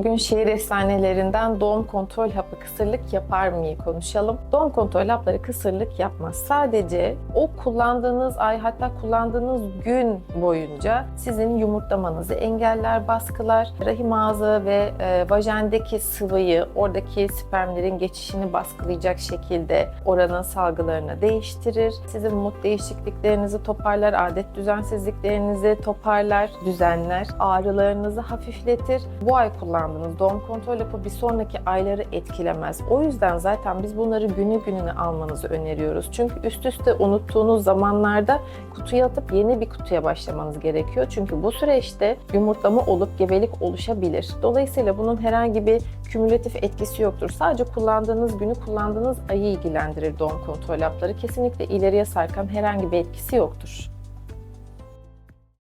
Bugün şehir efsanelerinden doğum kontrol hapı kısırlık yapar mıyı konuşalım. Doğum kontrol hapları kısırlık yapmaz. Sadece o kullandığınız ay hatta kullandığınız gün boyunca sizin yumurtlamanızı engeller, baskılar, rahim ağzı ve e, vajendeki sıvıyı, oradaki spermlerin geçişini baskılayacak şekilde oranın salgılarını değiştirir. Sizin mood değişikliklerinizi toparlar, adet düzensizliklerinizi toparlar, düzenler, ağrılarınızı hafifletir. Bu ay kullandığınız doğum kontrol hapı bir sonraki ayları etkilemez. O yüzden zaten biz bunları günü gününe almanızı öneriyoruz. Çünkü üst üste unuttuğunuz zamanlarda kutuya atıp yeni bir kutuya başlamanız gerekiyor. Çünkü bu süreçte yumurtlama olup gebelik oluşabilir. Dolayısıyla bunun herhangi bir kümülatif etkisi yoktur. Sadece kullandığınız günü kullandığınız ayı ilgilendirir doğum kontrol hapları. Kesinlikle ileriye sarkan herhangi bir etkisi yoktur.